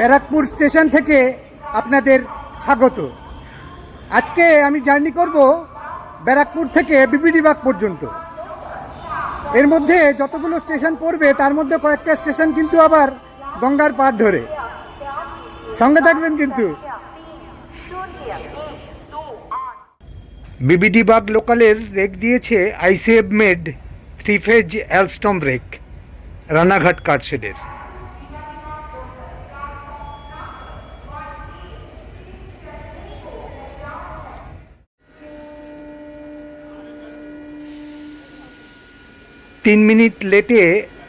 Barrackpore station থেকে আপনাদের স্বাগত। আজকে আমি জার্নি করব ব্যারাকপুর থেকে বিবিডিবাগ পর্যন্ত। এর মধ্যে যতগুলো স্টেশন পড়বে, তার মধ্যে কয়েকটা স্টেশন কিন্তু আবার গঙ্গার পার ধরে। সঙ্গে থাকবেন কিন্তু। বিবিডিবাগ লোকালের রেক দিয়েছে ICF made three phase Alstom rake, Ranaghat কারশেডের তিন মিনিট লেটে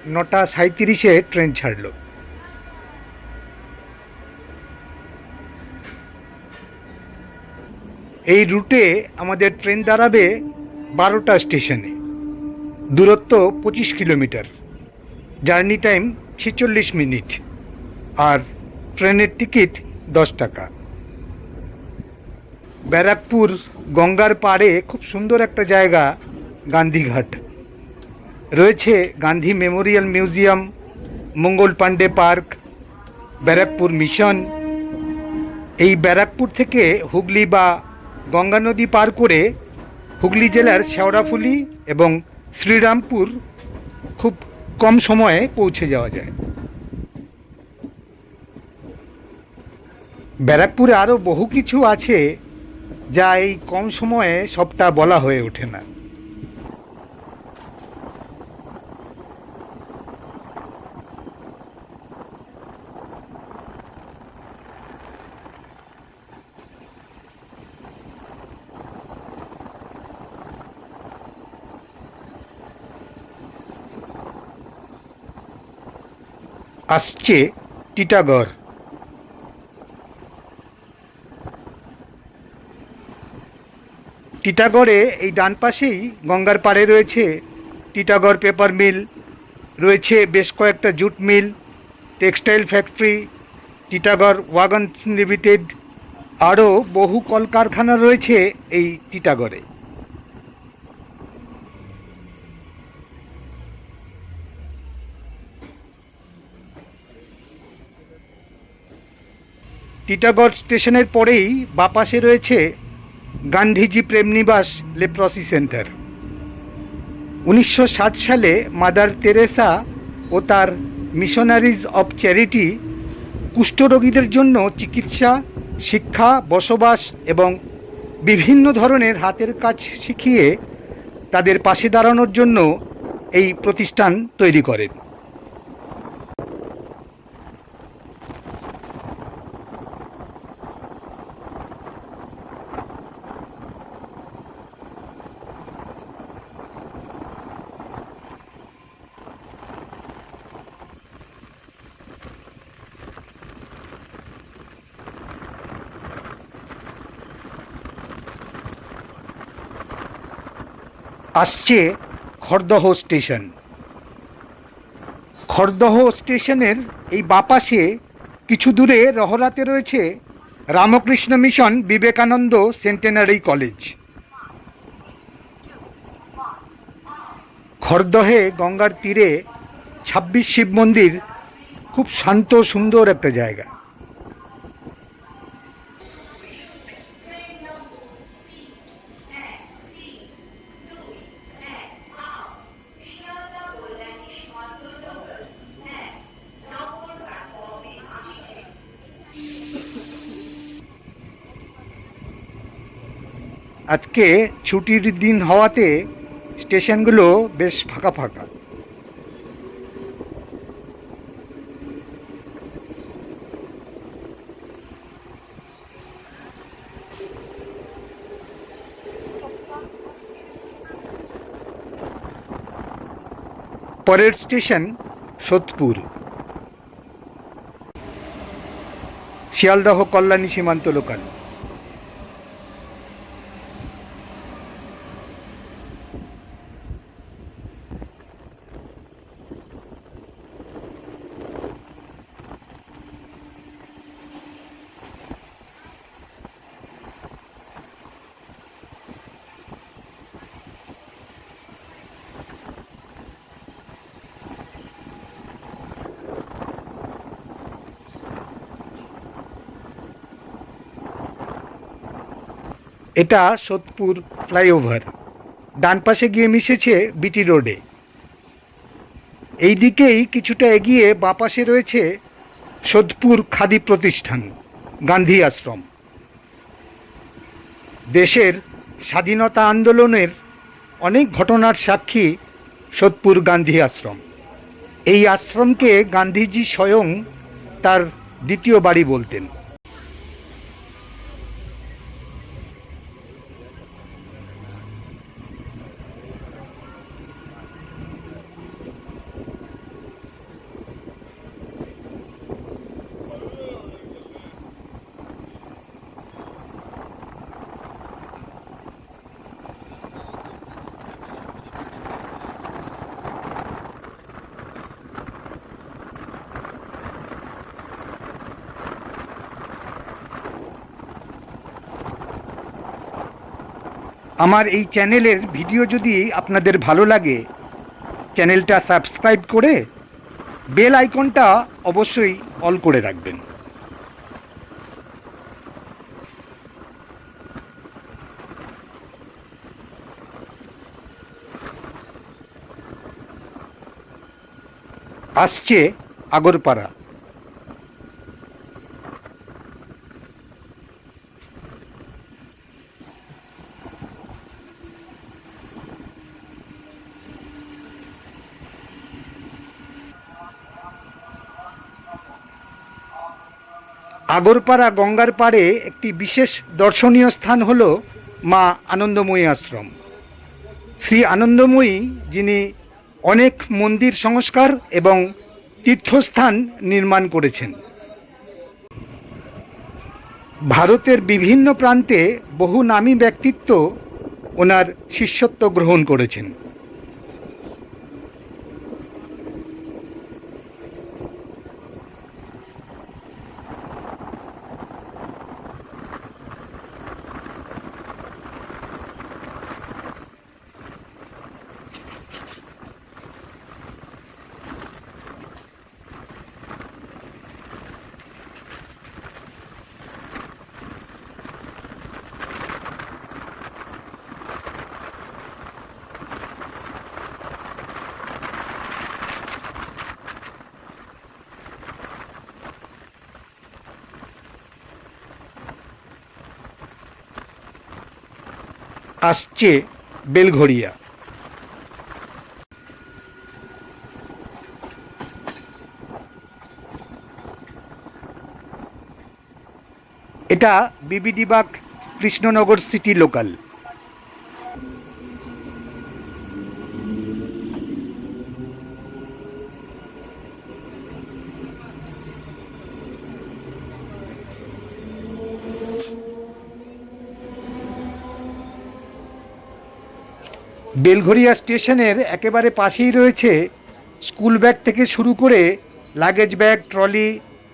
নটা সাঁত্রিশে ট্রেন ছাড়ল। এই রুটে আমাদের ট্রেন দাঁড়াবে বারোটা স্টেশনে। দূরত্ব পঁচিশ কিলোমিটার। জার্নি টাইম ছেচল্লিশ মিনিট। আর ট্রেনের টিকিট দশ টাকা। ব্যারাকপুর গঙ্গার পাড়ে খুব সুন্দর একটা জায়গা, গান্ধীঘাট। রয়েছে Gandhi memorial museum, Mangal Pandey park, Barrackpore mission. এই ব্যারাকপুর থেকে হুগলি বা গঙ্গা নদী পার করে হুগলি জেলার শেওড়াফুলি এবং শ্রীরামপুর খুব কম সময়ে পৌঁছে যাওয়া যায়। ব্যারাকপুরে আরও বহু কিছু আছে যা এই কম সময়ে সবটা বলা হয়ে ওঠে না। আসছে টিটাগড়। টিটাগড়ে এই ডান পাশেই গঙ্গার পাড়ে রয়েছে টিটাগড় পেপার মিল। রয়েছে বেশ কয়েকটা jute mill, textile factory, Titagarh wagons limited. আরও বহু কলকারখানা রয়েছে এই টিটাগড়ে। টিটাগড় স্টেশনের পরেই বাপাশে রয়েছে গান্ধীজি প্রেমনিবাস লেপ্রসি সেন্টার। উনিশশো ষাট সালে মাদার তেরেসা ও তার মিশনারিজ অব চ্যারিটি কুষ্ঠরোগীদের জন্য চিকিৎসা, শিক্ষা, বসবাস এবং বিভিন্ন ধরনের হাতের কাজ শিখিয়ে তাদের পাশে দাঁড়ানোর জন্য এই প্রতিষ্ঠান তৈরি করেন। আসছে খড়দহ স্টেশন। খড়দহ স্টেশনের এই বাপাশে কিছু দূরে রহরাতে রয়েছে Ramakrishna mission Vivekananda centenary college. খড়দহে গঙ্গার তীরে ছাব্বিশ শিব মন্দির খুব শান্ত সুন্দর একটা জায়গা। আজকে ছুটির দিন হওয়াতে স্টেশনগুলো বেশ ফাঁকা ফাঁকা। পরের স্টেশন সোদপুর। শিয়ালদহ কল্যাণী সীমান্ত লোকাল এটা সোদপুর ফ্লাইওভার। ডান পাশে গিয়ে মিশেছে বিটি রোডে। এই দিকেই কিছুটা এগিয়ে বাঁ পাশে রয়েছে সোদপুর খাদি প্রতিষ্ঠান, গান্ধী আশ্রম। দেশের স্বাধীনতা আন্দোলনের অনেক ঘটনার সাক্ষী সোদপুর গান্ধী আশ্রম। এই আশ্রমকে গান্ধীজি স্বয়ং তার দ্বিতীয় বাড়ি বলতেন। আমার এই চ্যানেলের ভিডিও যদি আপনাদের ভালো লাগে, চ্যানেলটা সাবস্ক্রাইব করে বেল আইকনটা অবশ্যই অল করে রাখবেন। আসছে আগরপাড়া। আগরপাড়া গঙ্গার পাড়ে একটি বিশেষ দর্শনীয় স্থান হল মা আনন্দময়ী আশ্রম। শ্রী আনন্দময়ী যিনি অনেক মন্দির সংস্কার এবং তীর্থস্থান নির্মাণ করেছেন। ভারতের বিভিন্ন প্রান্তে বহু নামী ব্যক্তিত্ব ওনার শিষ্যত্ব গ্রহণ করেছেন। আসছে বেলঘড়িয়া। এটা বিবিডিবাগ কৃষ্ণনগর সিটি লোকাল। বেলঘরিয়া স্টেশনের একেবারে পাশেই রয়েছে স্কুল ব্যাগ থেকে শুরু করে লাগেজ ব্যাগ, ট্রলি,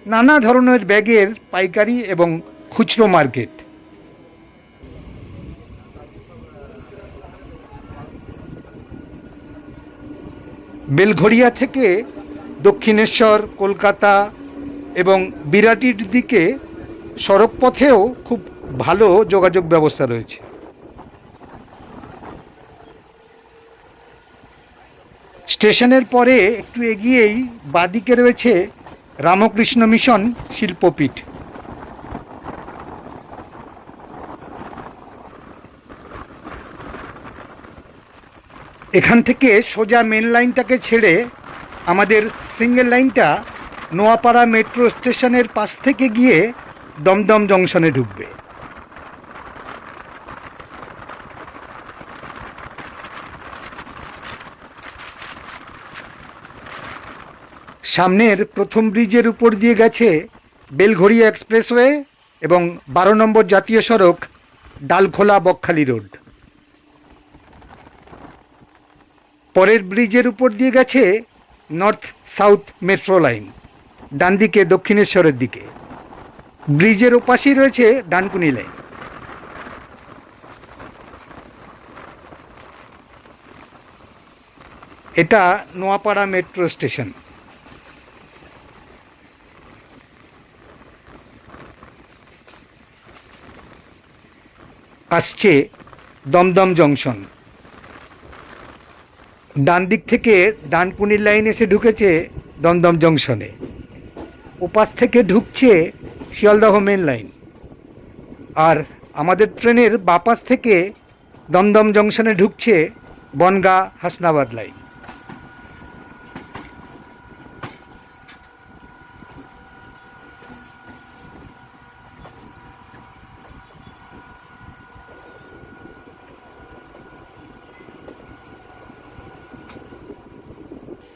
নানা ধরনের ব্যাগের পাইকারি এবং খুচরো মার্কেট। বেলঘরিয়া থেকে দক্ষিণেশ্বর, কলকাতা এবং বিরাটির দিকে সড়কপথেও খুব ভালো যোগাযোগ ব্যবস্থা রয়েছে। স্টেশনের পরে একটু এগিয়েই বাদিকে রয়েছে রামকৃষ্ণ মিশন শিল্পপীঠ। এখান থেকে সোজা মেন লাইনটাকে ছেড়ে আমাদের সিঙ্গেল লাইনটা নোয়াপাড়া মেট্রো স্টেশনের পাশ থেকে গিয়ে দমদম জংশনে ঢুকবে। সামনের প্রথম ব্রিজের উপর দিয়ে গেছে বেলঘড়িয়া এক্সপ্রেসওয়ে এবং বারো নম্বর জাতীয় সড়ক ডালখোলা বকখালি রোড। পরের ব্রিজের উপর দিয়ে গেছে নর্থ সাউথ মেট্রো লাইন, ডান দিকে দক্ষিণেশ্বরের দিকে। ব্রিজের ওপাশেই রয়েছে ডানকুনি লাইন। এটা নোয়াপাড়া মেট্রো স্টেশন। আসছে দমদম জংশন। ডান দিক থেকে ডানকুনির লাইন এসে ঢুকেছে দমদম জংশনে। ওপাশ থেকে ঢুকছে শিয়ালদহ মেন লাইন। আর আমাদের ট্রেনের বাপাস থেকে দমদম জংশনে ঢুকছে বনগা হাসনাবাদ লাইন।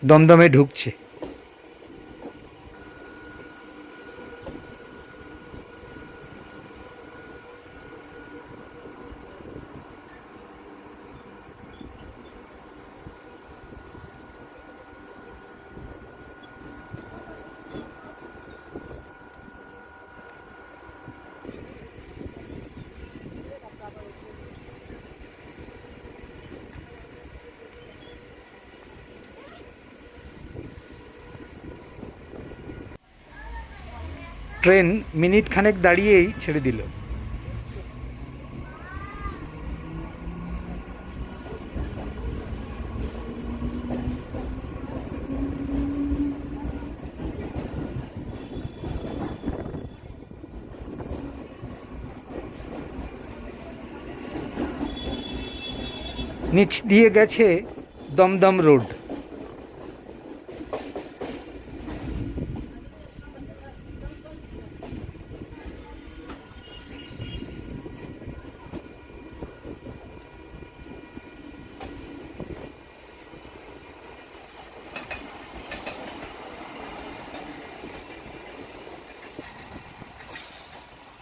দমদমে ঢুকছে। ট্রেন মিনিট খানেক দাঁড়িয়েই ছেড়ে দিল। নিচ দিয়ে গেছে দমদম রোড।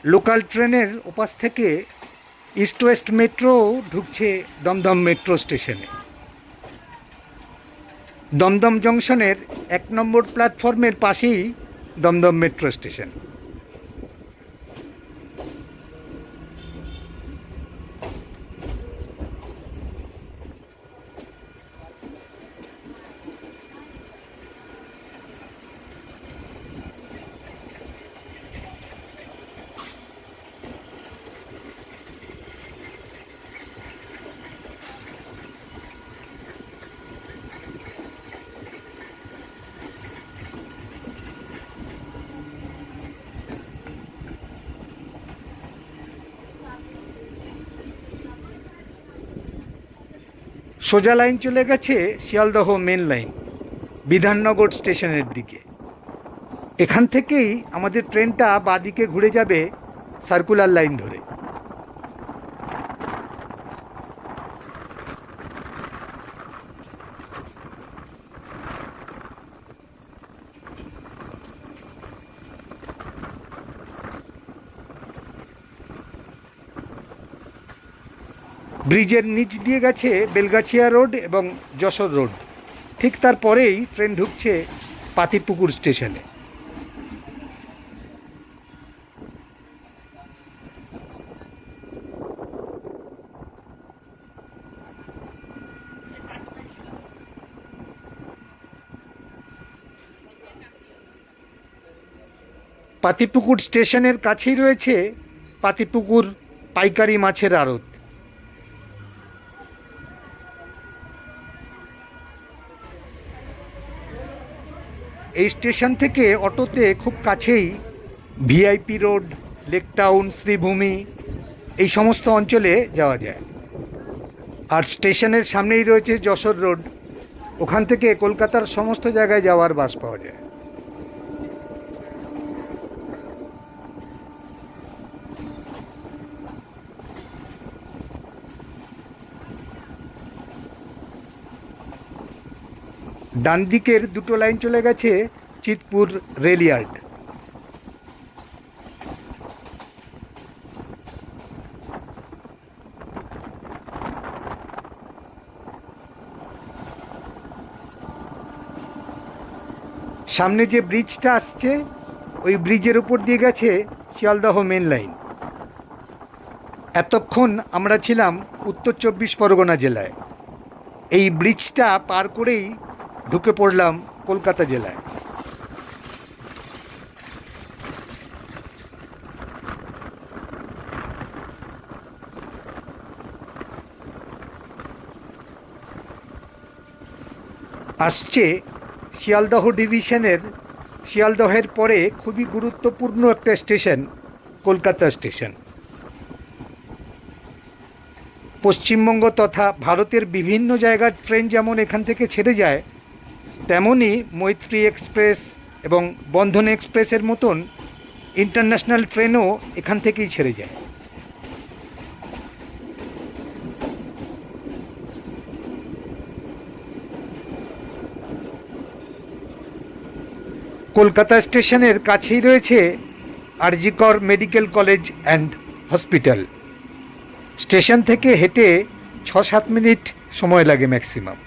লোকাল ট্রেনের ওপাশ থেকে ইস্ট ওয়েস্ট মেট্রো ঢুকছে দমদম মেট্রো স্টেশনে। দমদম জংশনের এক নম্বর প্ল্যাটফর্মের পাশেই দমদম মেট্রো স্টেশন। সোজা লাইন চলে গেছে শিয়ালদহ মেন লাইন, বিধাননগর স্টেশনের দিকে। এখান থেকেই আমাদের ট্রেনটা বাঁদিকে ঘুরে যাবে সার্কুলার লাইন ধরে। ব্রিজের নিচ দিয়ে গেছে বেলগাছিয়া রোড এবং যশোর রোড। ঠিক তারপরেই ট্রেন ঢুকছে পাতিপুকুর স্টেশনে। পাতিপুকুর স্টেশনের কাছেই রয়েছে পাতিপুকুর পাইকারি মাছের আড়ত। এই স্টেশন থেকে অটোতে খুব কাছেই VIP road, lake town, Sreebhumi, এই সমস্ত অঞ্চলে যাওয়া যায়। আর স্টেশনের সামনেই রয়েছে যশোর রোড। ওখান থেকে কলকাতার সমস্ত জায়গায় যাওয়ার বাস পাওয়া যায়। ডান দিকের দুটো লাইন চলে গেছে চিতপুর রেলইয়ার্ড সামনে যে ব্রিজটা আসছে, ওই ব্রিজের উপর দিয়ে গেছে শিয়ালদহ মেন লাইন। এতক্ষণ আমরা ছিলাম উত্তর চব্বিশ পরগনা জেলায়। এই ব্রিজটা পার করেই ঢুকে পড়লাম কলকাতা জেলায়। আসছে শিয়ালদহ ডিভিশনের, শিয়ালদহের পরে খুবই গুরুত্বপূর্ণ একটা স্টেশন, কলকাতা স্টেশন। পশ্চিমবঙ্গ তথা ভারতের বিভিন্ন জায়গার ট্রেন যেমন এখান থেকে ছেড়ে যায় তেমনই মৈত্রী এক্সপ্রেস এবং বন্ধন এক্সপ্রেসের মতন ইন্টারন্যাশনাল ট্রেনও এখান থেকেই ছেড়ে যায়। কলকাতা স্টেশনের কাছেই রয়েছে RG Kar medical college and hospital. Station থেকে হেঁটে ছ সাত মিনিট সময় লাগে ম্যাক্সিমাম।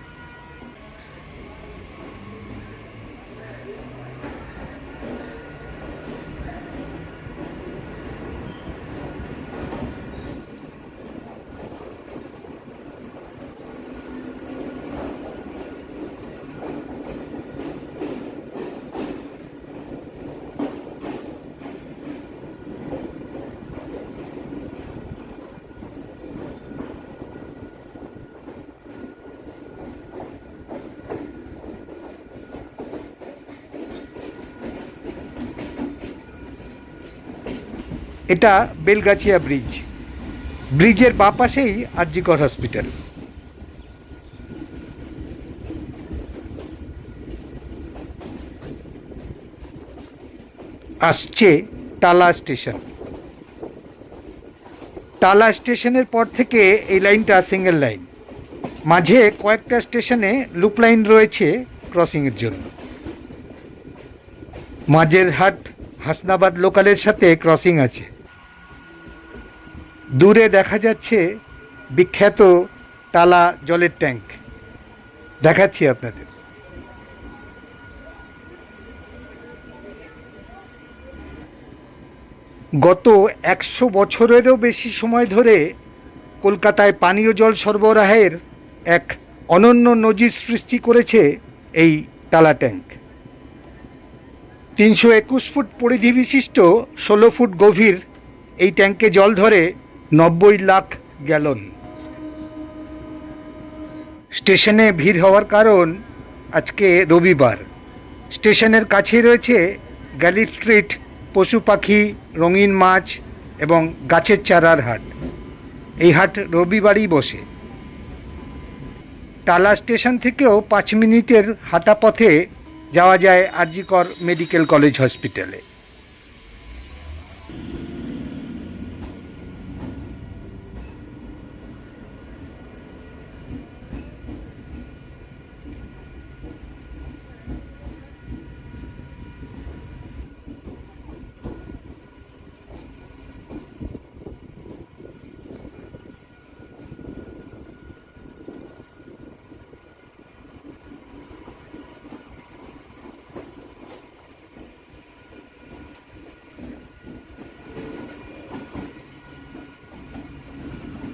এটা বেলগাছিয়া ব্রিজ। ব্রিজের বাঁ পাশেই আরজিকর হসপিটাল। আসছে টালা স্টেশন। টালা স্টেশনের পর থেকে এই লাইনটা সিঙ্গেল লাইন। মাঝে কয়েকটা স্টেশনে লুপ লাইন রয়েছে ক্রসিংয়ের জন্য। মাঝের হাট হাসনাবাদ লোকালের সাথে ক্রসিং আছে। দূরে দেখা যাচ্ছে বিখ্যাত টালা জলের ট্যাঙ্ক। দেখাচ্ছি আপনাদের। গত একশো বছরেরও বেশি সময় ধরে কলকাতায় পানীয় জল সরবরাহের এক অনন্য নজির সৃষ্টি করেছে এই টালা ট্যাঙ্ক। তিনশো একুশ ফুট পরিধি বিশিষ্ট ষোলো ফুট গভীর এই ট্যাঙ্কে জল ধরে নব্বই লাখ গ্যালন। স্টেশনে ভিড় হওয়ার কারণ আজকে রবিবার। স্টেশনের কাছেই রয়েছে গ্যালি স্ট্রিট, পশু পাখি, রঙিন মাছ এবং গাছের চারার হাট। এই হাট রবিবারই বসে। টালা স্টেশন থেকেও পাঁচ মিনিটের হাঁটা পথে যাওয়া যায় আরজিকর মেডিকেল কলেজ হসপিটালে।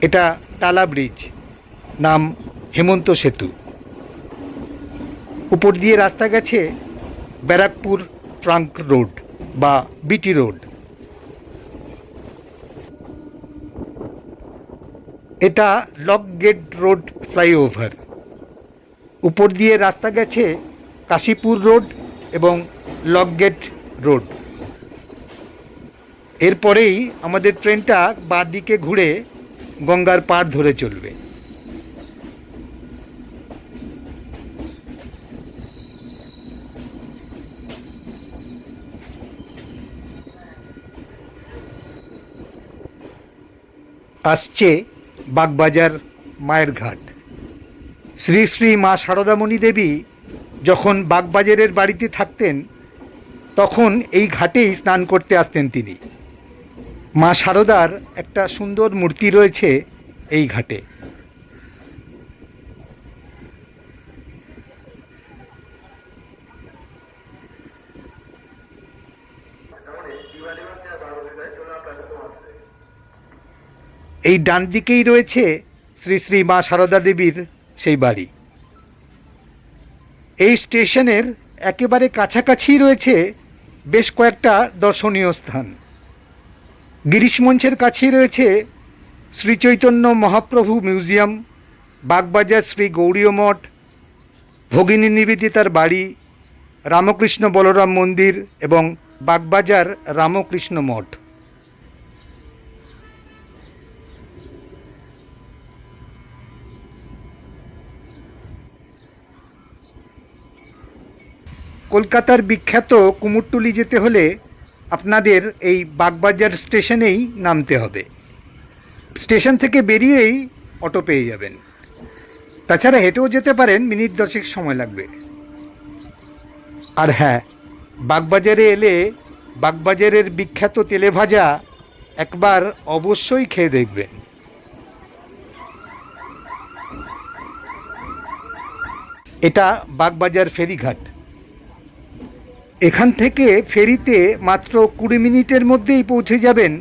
এটা টালা ব্রিজ, নাম হেমন্ত সেতু। উপর দিয়ে রাস্তা গেছে ব্যারাকপুর ট্রাঙ্ক রোড বা বিটি রোড। এটা লক গেট রোড ফ্লাইওভার। উপর দিয়ে রাস্তা গেছে কাশীপুর রোড এবং লক গেট রোড। এরপরেই আমাদের ট্রেনটা বাঁ দিকে ঘুরে গঙ্গার পাড় ধরে চলবে। আসছে বাগবাজার মায়ের ঘাট। শ্রী শ্রী মা সারদামণি দেবী যখন বাগবাজারের বাড়িতে থাকতেন, তখন এই ঘাটেই স্নান করতে আসতেন তিনি। মা সারদার একটা সুন্দর মূর্তি রয়েছে এই ঘাটে। এই ডান দিকেই রয়েছে শ্রী শ্রী মা সারদা দেবীর সেই বাড়ি। এই স্টেশনের একেবারে কাছাকাছি রয়েছে বেশ কয়েকটা দর্শনীয় স্থান। গিরিশ মঞ্চের কাছেই রয়েছে শ্রী চৈতন্য মহাপ্রভু মিউজিয়াম, বাগবাজার শ্রী গৌরীয় মঠ, ভগিনী নিবেদিতার বাড়ি, রামকৃষ্ণ বলরাম মন্দির এবং বাগবাজার রামকৃষ্ণ মঠ। কলকাতার বিখ্যাত কুমোরটুলি যেতে হলে আপনাদের এই বাগবাজার স্টেশনেই নামতে হবে। স্টেশন থেকে বেরিয়েই অটো পেয়ে যাবেন। তাছাড়া হেঁটেও যেতে পারেন, মিনিট দশেক সময় লাগবে। আর হ্যাঁ বাগবাজারে এলে বাগবাজারের বিখ্যাত তেলে ভাজা একবার অবশ্যই খেয়ে দেখবেন। এটা বাগবাজার ফেরিঘাট। এখান থেকে ফেরিতে মাত্র কুড়ি মিনিটের মধ্যেই পৌঁছে যাবেন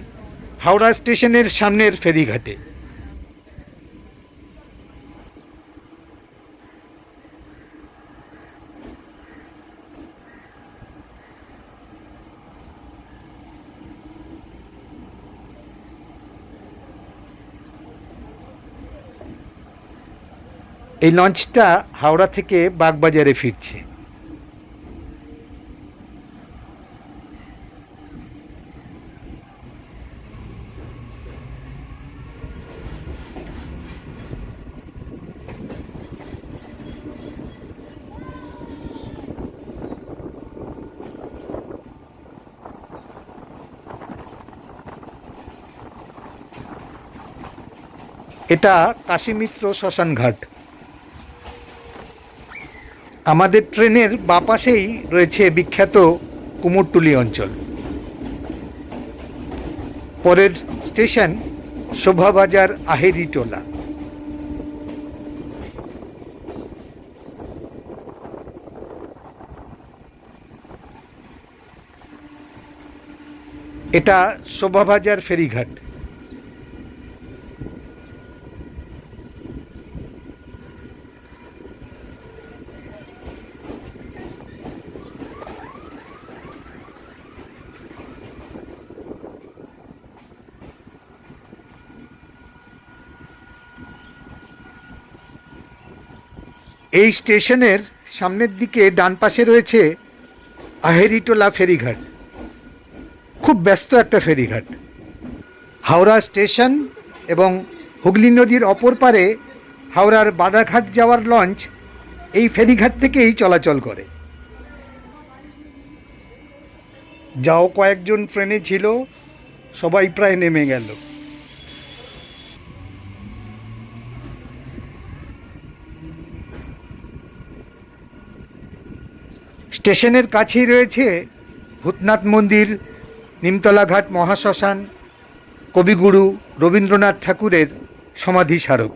হাওড়া স্টেশনের সামনের ফেরিঘাটে। এই লঞ্চটা হাওড়া থেকে বাগবাজারে ফিরছে। এটা কাশীমিত্র শ্মশানঘাট আমাদের ট্রেনের বাপাশেই রয়েছে বিখ্যাত কুমোরটুলি অঞ্চল। পরের স্টেশন শোভাবাজার আহেরিটোলা এটা শোভাবাজার ফেরিঘাট। এই স্টেশনের সামনের দিকে ডান পাশে রয়েছে আহেরিটোলা ফেরিঘাট। খুব ব্যস্ত একটা ফেরিঘাট। হাওড়া স্টেশন এবং হুগলি নদীর অপর পারে হাওড়ার বাদাঘাট যাওয়ার লঞ্চ এই ফেরিঘাট থেকেই চলাচল করে। যাও কয়েকজন ট্রেনে ছিল, সবাই প্রায় নেমে গেল। স্টেশনের কাছেই রয়েছে ভূতনাথ মন্দির, নিমতলাঘাট মহাশ্মশান, কবিগুরু রবীন্দ্রনাথ ঠাকুরের সমাধি স্মারক।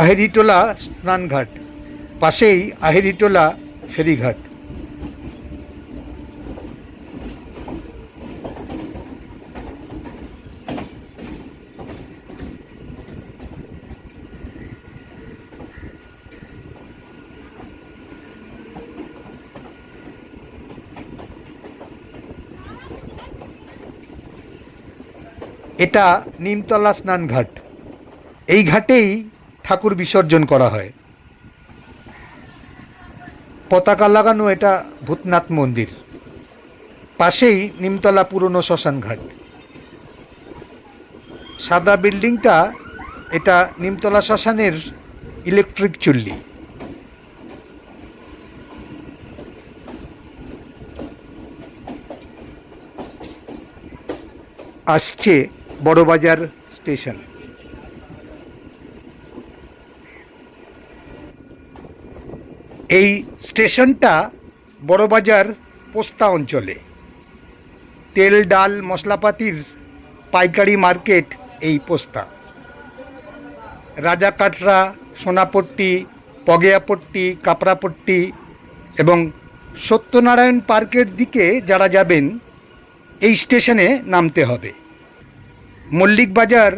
আহেরিটোলা স্নানঘাট, পাশেই আহেরিটোলা ফেরিঘাট। এটা নিমতলা স্নানঘাট। এই ঘাটেই ঠাকুর বিসর্জন করা হয়। পতাকা লাগানো এটা ভূতনাথ মন্দির। পাশেই নিমতলা পুরনো শ্মশান ঘাট সাদা বিল্ডিংটা এটা নিমতলা শ্মশানের ইলেকট্রিক চুল্লি। আসছে বড়বাজার স্টেশন। এই স্টেশনটা বড়বাজার পোস্তা অঞ্চলে। তেল, ডাল, মশলাপাতির পাইকারি মার্কেট এই পোস্তা। রাজাকাটরা সোনাপট্টি, পগেয়াপট্টি, কাপড়াপট্টি এবং সত্যনারায়ণ পার্কের দিকে যারা যাবেন, এই স্টেশনে নামতে হবে। মল্লিক বাজার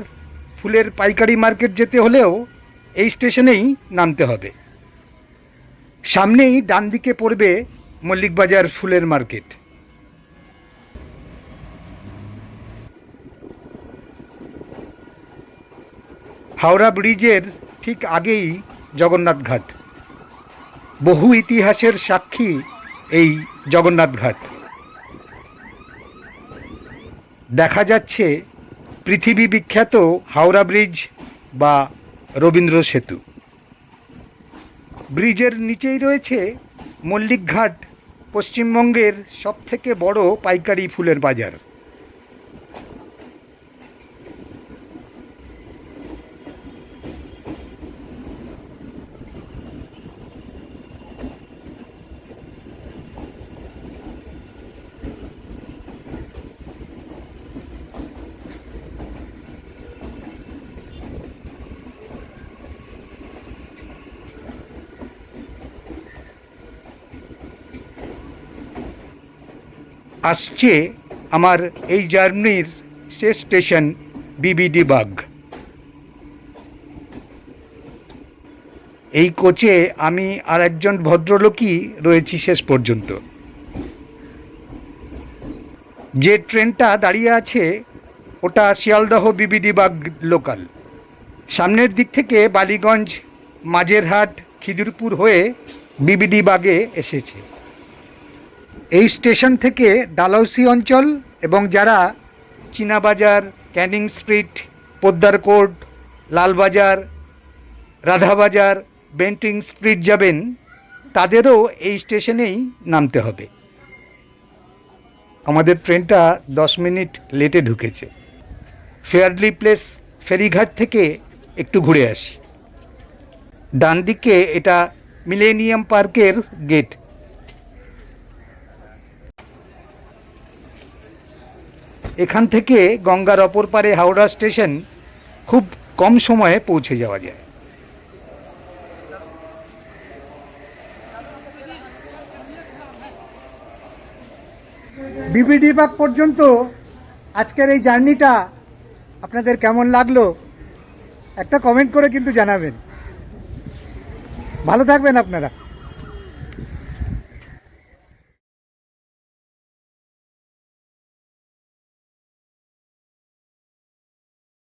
ফুলের পাইকারি মার্কেট যেতে হলেও এই স্টেশনেই নামতে হবে। সামনেই ডান দিকে পড়বে মল্লিক বাজার ফুলের মার্কেট। হাওড়া ব্রিজের ঠিক আগেই জগন্নাথ ঘাট। বহু ইতিহাসের সাক্ষী এই জগন্নাথ ঘাট। দেখা যাচ্ছে পৃথিবী বিখ্যাত হাওড়া ব্রিজ বা রবীন্দ্র সেতু। ব্রিজের নিচেই রয়েছে মল্লিকঘাট, পশ্চিমবঙ্গের সবথেকে বড় পাইকারি ফুলের বাজার। আসছে আমার এই জার্নির শেষ স্টেশন, বিবিডি বাগ। এই কোচে আমি আর একজন ভদ্রলোকই রয়েছি শেষ পর্যন্ত। যে ট্রেনটা দাঁড়িয়ে আছে, ওটা শিয়ালদহ বিবিডি বাগ লোকাল। সামনের দিক থেকে বালিগঞ্জ, মাঝেরহাট, খিদিরপুর হয়ে বিবিডি বাগে এসেছে। এই স্টেশন থেকে ডালহৌসি অঞ্চল এবং যারা China Bazar, canning street, Poddar court, Lalbazar, Radhabazar, Bentinck street যাবেন, তাদেরও এই স্টেশনেই নামতে হবে। আমাদের ট্রেনটা দশ মিনিট লেটে ঢুকেছে। ফেয়ারলি প্লেস, ফেরিঘাট থেকে একটু ঘুরে আসি। ডান দিকে এটা মিলেনিয়াম পার্কের গেট। এখান থেকে গঙ্গার অপর পারে হাওড়া স্টেশন খুব কম সময়ে পৌঁছে যাওয়া যায়। বিবিডি বাগ পর্যন্ত আজকের এই জার্নিটা আপনাদের কেমন লাগল? একটা কমেন্ট করে কিন্তু জানাবেন। ভালো থাকবেন আপনারা।